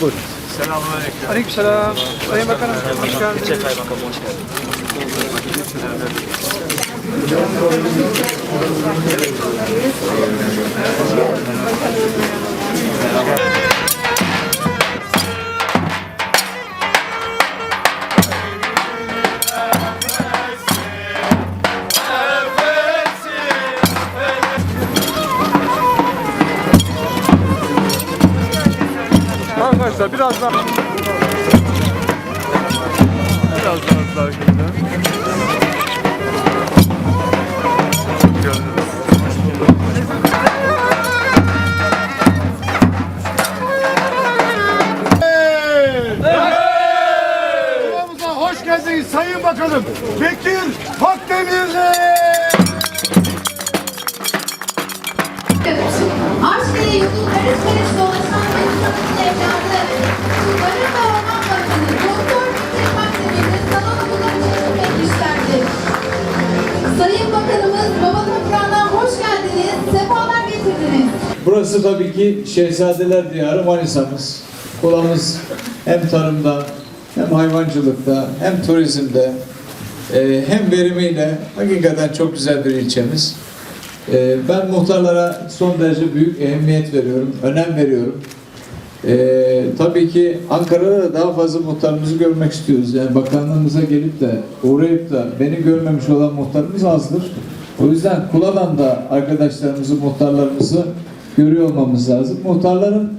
Buyurun. Selamünaleyküm. Aleykümselam. Sayın Bakanım hoş geldiniz. Geçen kaymakam hoş geldin. Arkadaşlar biraz daha biraz daha geldiniz Sayın Bakanım. Bekir Pakdemirli. Burası tabii ki Şehzadeler Diyarı Manisa'mız. Kulağımız hem tarımda, hem hayvancılıkta, hem turizmde, e, hem verimiyle hakikaten çok güzel bir ilçemiz. E, ben muhtarlara son derece büyük ehemmiyet veriyorum, önem veriyorum. E, tabii ki Ankara'da da daha fazla muhtarımızı görmek istiyoruz. Yani bakanlığımıza gelip de uğrayıp da beni görmemiş olan muhtarımız azdır. O yüzden Kuladan da arkadaşlarımızı, muhtarlarımızı görüyor olmamız lazım. Muhtarların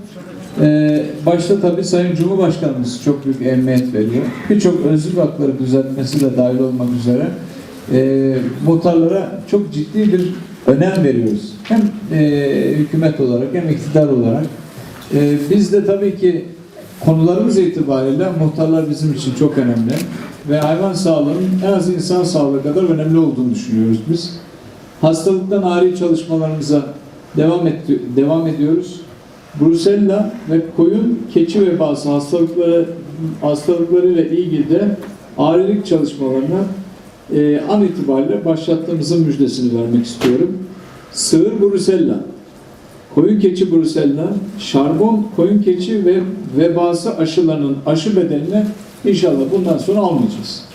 e, başta tabii Sayın Cumhurbaşkanımız çok büyük emniyet veriyor. Birçok özlük hakları düzeltmesi de dahil olmak üzere e, muhtarlara çok ciddi bir önem veriyoruz. Hem e, hükümet olarak hem iktidar olarak. E, biz de tabii ki konularımız itibariyle muhtarlar bizim için çok önemli ve hayvan sağlığının en az insan sağlığı kadar önemli olduğunu düşünüyoruz biz. Hastalıktan hariç çalışmalarımıza devam, etti, devam ediyoruz. Brusella ve koyun keçi vebası hastalıkları hastalıklarıyla ilgili de ağrılık çalışmalarına e, an itibariyle başlattığımızın müjdesini vermek istiyorum. Sığır Brusella, koyun keçi Brusella, şarbon koyun keçi ve vebası aşılarının aşı bedelini inşallah bundan sonra almayacağız.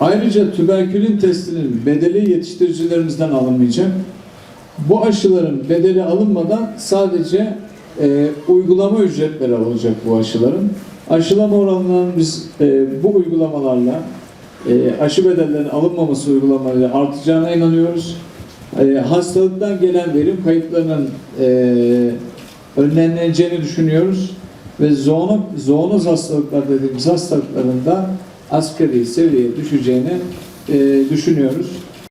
Ayrıca tüberkülin testinin bedeli yetiştiricilerimizden alınmayacak. Bu aşıların bedeli alınmadan sadece e, uygulama ücretleri alınacak bu aşıların. Aşılama oranlarının biz e, bu uygulamalarla e, aşı bedellerinin alınmaması uygulamalarıyla artacağına inanıyoruz. E, hastalıktan gelen verim kayıplarının e, önleneceğini düşünüyoruz ve zoono, zoonoz hastalıklar dediğimiz hastalıkların da asgari seviyeye düşeceğini e, düşünüyoruz.